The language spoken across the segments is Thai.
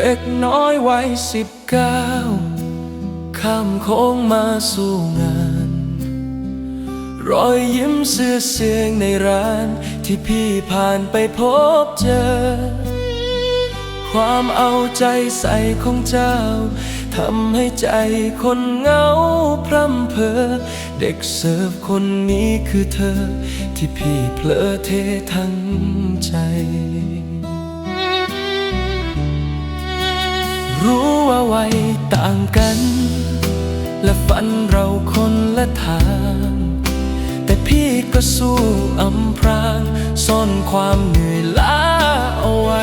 ด็กน้อยวัยสิบเก้าข้ามโค้งมาสู่งาน รอยยิ้มเสื้อเสียงในร้านที่พี่ผ่านไปพบเจอ ความเอาใจใส่ของเจ้าทำให้ใจคนเหงาพร่ำเพอ เด็กเสิร์ฟคนนี้คือเธอ ที่พี่เพลอเททั้งใจ รู้ว่าวัยต่างกัน และฝันเราคนละทาง แต่พี่ก็สู้อำพรางซ่อนความเหนื่อยล้าเอาไว้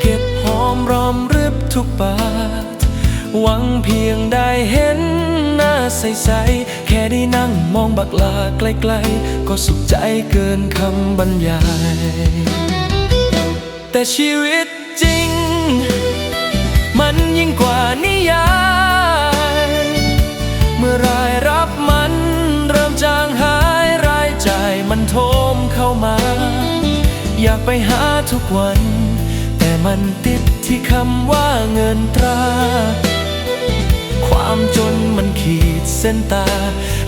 เก็บหอมรอมริบทุกบาท หวังเพียงได้เห็นหน้าใสๆ แค่ได้นั่งมองบักลาไกลๆ ก็สุขใจเกินคำบรรยาย แต่ชีวิตจริง อยากไปหาทุกวัน แต่มันติดที่คำว่าเงินตรา ความจนมันขีดเส้นตา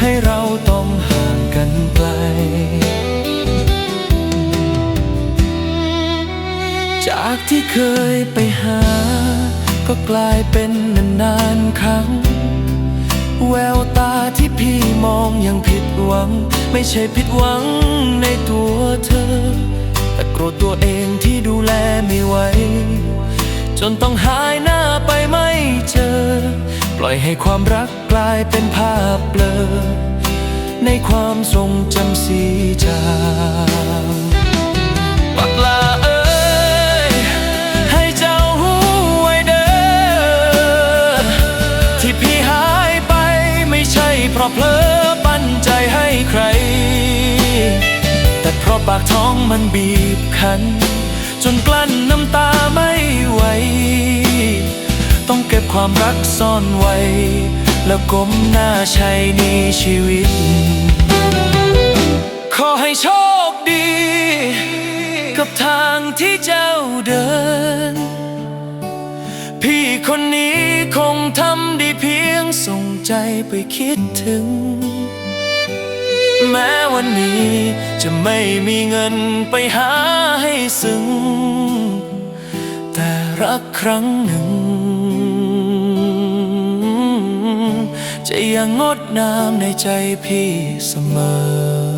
ให้เราต้องห่างกันไกล จากที่เคยไปหา ก็กลายเป็นนานๆครั้ง แววตาที่พี่มองยังผิดหวัง ไม่ใช่ผิดหวังในตัวเธอ แต่โกรธตัวเองที่ดูแลไม่ไหว จนต้องหายหน้าไปไม่เจอ ปล่อยให้ความรักกลายเป็นภาพเบลอ ในความทรงจำสีจา เพราะปากท้องมันบีบคั้น จนกลั้นน้ำตาไม่ไหว ต้องเก็บความรักซ่อนไว้ แล้วก้มหน้าใช้นี้ชีวิต ขอให้โชคดี กับทางที่เจ้าเดิน พี่คนนี้คงทำได้เพียงส่งใจไปคิดถึง แม้วันนี้จะไม่มีเงินไปหาให้ซึ้ง แต่รักครั้งหนึ่ง จะยังงดงามในใจพี่เสมอ